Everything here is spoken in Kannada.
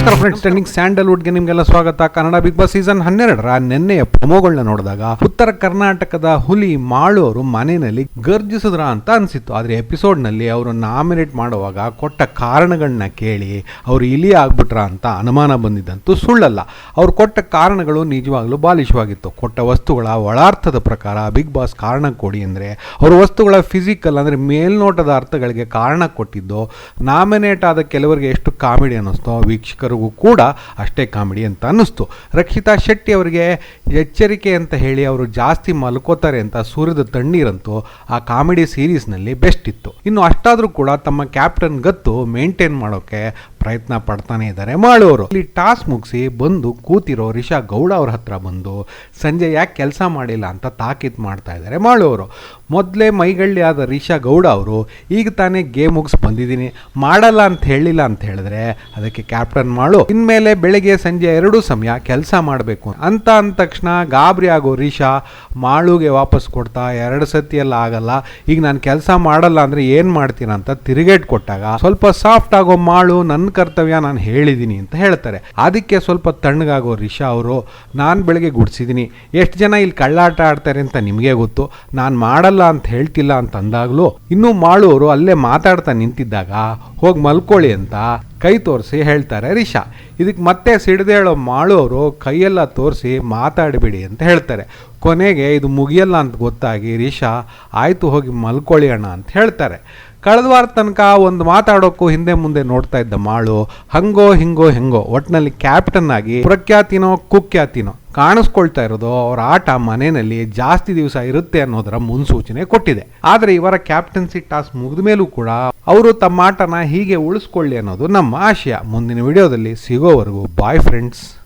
ನಮಸ್ಕಾರ ಫ್ರೆಂಡ್ಸ್ ಟ್ರೆಂಡಿಂಗ್ ಸ್ಯಾಂಡಲ್ವುಡ್ಗೆ ನಿಮಗೆಲ್ಲ ಸ್ವಾಗತ. ಕನ್ನಡ ಬಿಗ್ ಬಾಸ್ ಸೀಸನ್ ಹನ್ನೆರಡರ ನಿನ್ನೆಯ ಪ್ರಮೋಗಳನ್ನ ನೋಡಿದಾಗ ಉತ್ತರ ಕರ್ನಾಟಕದ ಹುಲಿ ಮಾಳು ಅವರು ಮನೆಯಲ್ಲಿ ಗರ್ಜಿಸಿದ್ರ ಅಂತ ಅನ್ಸಿತ್ತು. ಆದ್ರೆ ಎಪಿಸೋಡ್ನಲ್ಲಿ ಅವರು ನಾಮಿನೇಟ್ ಮಾಡುವಾಗ ಕೊಟ್ಟ ಕಾರಣಗಳನ್ನ ಕೇಳಿ ಅವರು ಇಲಿ ಆಗ್ಬಿಟ್ರ ಅಂತ ಅನುಮಾನ ಬಂದಿದ್ದಂತೂ ಸುಳ್ಳಲ್ಲ. ಅವ್ರು ಕೊಟ್ಟ ಕಾರಣಗಳು ನಿಜವಾಗ್ಲೂ ಬಾಲಿಶವಾಗಿತ್ತು. ಕೊಟ್ಟ ವಸ್ತುಗಳ ಒಳಾರ್ಥದ ಪ್ರಕಾರ ಬಿಗ್ ಬಾಸ್ ಕಾರಣ ಕೊಡಿ ಅಂದ್ರೆ ಅವರು ವಸ್ತುಗಳ ಫಿಸಿಕಲ್ ಅಂದ್ರೆ ಮೇಲ್ನೋಟದ ಅರ್ಥಗಳಿಗೆ ಕಾರಣ ಕೊಟ್ಟಿದ್ದು ನಾಮಿನೇಟ್ ಆದ ಕೆಲವರಿಗೆ ಎಷ್ಟು ಕಾಮಿಡಿ ಅನ್ನಿಸ್ತೋ ವೀಕ್ಷಕರಿಗೂ ಕೂಡ ಅಷ್ಟೇ ಕಾಮಿಡಿ ಅಂತ ಅನ್ನಿಸ್ತು. ರಕ್ಷಿತಾ ಶೆಟ್ಟಿ ಅವರಿಗೆ ಎಚ್ಚರಿಕೆ ಅಂತ ಹೇಳಿ ಅವರು ಜಾಸ್ತಿ ಮಲ್ಕೋತಾರೆ ಅಂತ ಸೂರ್ಯದ ತಣ್ಣೀರಂತೂ ಆ ಕಾಮಿಡಿ ಸೀರೀಸ್ನಲ್ಲಿ ಬೆಸ್ಟ್ ಇತ್ತು. ಇನ್ನು ಅಷ್ಟಾದರೂ ಕೂಡ ತಮ್ಮ ಕ್ಯಾಪ್ಟನ್ ಗತ್ತು ಮೇಂಟೈನ್ ಮಾಡೋಕೆ ಪ್ರಯತ್ನ ಪಡ್ತಾನೆ ಇದ್ದಾರೆ. ಮಾಡೋರು ಇಲ್ಲಿ ಟಾಸ್ ಮುಗಿಸಿ ಬಂದು ಕೂತಿರೋ ರಿಷಾ ಗೌಡ ಅವ್ರ ಹತ್ರ ಬಂದು, ಸಂಜೆ ಯಾಕೆ ಕೆಲಸ ಮಾಡಿಲ್ಲ ಅಂತ ತಾಕೀತ್ ಮಾಡ್ತಾ ಇದ್ದಾರೆ. ಮಾಡೋರು ಮೊದಲೇ ಮೈಗಳ್ಳಿ ಆದ ರಿಷಾ ಗೌಡ ಅವರು, ಈಗ ತಾನೇ ಗೇಮ್ ಮುಗಿಸ್ ಬಂದಿದ್ದೀನಿ, ಮಾಡಲ್ಲ ಅಂತ ಹೇಳಿಲ್ಲ ಅಂತ ಹೇಳಿದ್ರೆ ಅದಕ್ಕೆ ಕ್ಯಾಪ್ಟನ್ ಮಾಡು ಇನ್ಮೇಲೆ ಬೆಳಗ್ಗೆ ಸಂಜೆ ಎರಡೂ ಸಮಯ ಕೆಲಸ ಮಾಡಬೇಕು ಅಂತ. ಅಂದ ತಕ್ಷಣ ಗಾಬರಿ ಆಗೋ ರಿಷಾ ಮಾಳುಗೆ ವಾಪಸ್ ಕೊಡ್ತಾ, ಎರಡು ಸತಿ ಎಲ್ಲ ಆಗಲ್ಲ, ಈಗ ನಾನು ಕೆಲಸ ಮಾಡಲ್ಲ ಅಂದರೆ ಏನು ಮಾಡ್ತೀನ ಅಂತ ತಿರುಗೇಟ್ ಕೊಟ್ಟಾಗ ಸ್ವಲ್ಪ ಸಾಫ್ಟ್ ಆಗೋ ಮಾಳು ನನ್ನ ಕರ್ತವ್ಯ ನಾನು ಹೇಳಿದ್ದೀನಿ ಅಂತ ಹೇಳ್ತಾರೆ. ಅದಕ್ಕೆ ಸ್ವಲ್ಪ ತಣ್ಣಗಾಗೋ ರಿಷಾ ಅವರು, ನಾನು ಬೆಳಗ್ಗೆ ಗುಡಿಸಿದ್ದೀನಿ. ಎಷ್ಟು ಜನ ಇಲ್ಲಿ ಕಳ್ಳಾಟ ಆಡ್ತಾರೆ ಅಂತ ನಿಮಗೆ ಗೊತ್ತು. ನಾನು ಮಾಡಲ್ಲ ಅಂತ ಹೇಳ್ತಿಲ್ಲ ಅಂತ ಅಂದಾಗಲೂ ಇನ್ನೂ ಅವರು ಅಲ್ಲೇ ಮಾತಾಡ್ತಾ ನಿಂತಿದ್ದಾಗ, ಹೋಗಿ ಮಲ್ಕೊಳ್ಳಿ ಅಂತ ಕೈ ತೋರಿಸಿ ಹೇಳ್ತಾರೆ ರಿಷಾ. ಇದಕ್ಕೆ ಮತ್ತೆ ಸಿಡ್ದೇಳೋ ಅವರು ಕೈಯೆಲ್ಲ ತೋರಿಸಿ ಮಾತಾಡಬೇಡಿ ಅಂತ ಹೇಳ್ತಾರೆ. ಕೊನೆಗೆ ಇದು ಮುಗಿಯಲ್ಲ ಅಂತ ಗೊತ್ತಾಗಿ ರಿಷಾ, ಆಯಿತು ಹೋಗಿ ಮಲ್ಕೊಳ್ಳಿ ಅಣ್ಣ ಅಂತ ಹೇಳ್ತಾರೆ. ಕಳೆದ ವಾರ ತನಕ ಒಂದು ಮಾತಾಡೋಕ್ಕೂ ಹಿಂದೆ ಮುಂದೆ ನೋಡ್ತಾ ಇದ್ದ ಮಾಳು, ಹಂಗೋ ಹಿಂಗೋ ಹೆಂಗೋ ಒಟ್ಟಿನಲ್ಲಿ ಕ್ಯಾಪ್ಟನ್ ಆಗಿ ಪ್ರಖ್ಯಾತಿನೋ ಕುಖ್ಯಾತಿನೋ ಕಾಣಿಸ್ಕೊಳ್ತಾ ಇರೋದು ಅವರ ಆಟ ಮನೆಯಲ್ಲಿ ಜಾಸ್ತಿ ದಿವಸ ಇರುತ್ತೆ ಅನ್ನೋದರ ಮುನ್ಸೂಚನೆ ಕೊಟ್ಟಿದೆ. ಆದರೆ ಇವರ ಕ್ಯಾಪ್ಟನ್ಸಿ ಟಾಸ್ಕ್ ಮುಗಿದ ಮೇಲೂ ಕೂಡ ಅವರು ತಮ್ಮ ಆಟನ ಹೀಗೆ ಉಳಿಸ್ಕೊಳ್ಳಿ ಅನ್ನೋದು ನಮ್ಮ ಆಶಯ. ಮುಂದಿನ ವಿಡಿಯೋದಲ್ಲಿ ಸಿಗೋವರೆಗೂ ಬಾಯ್ ಫ್ರೆಂಡ್ಸ್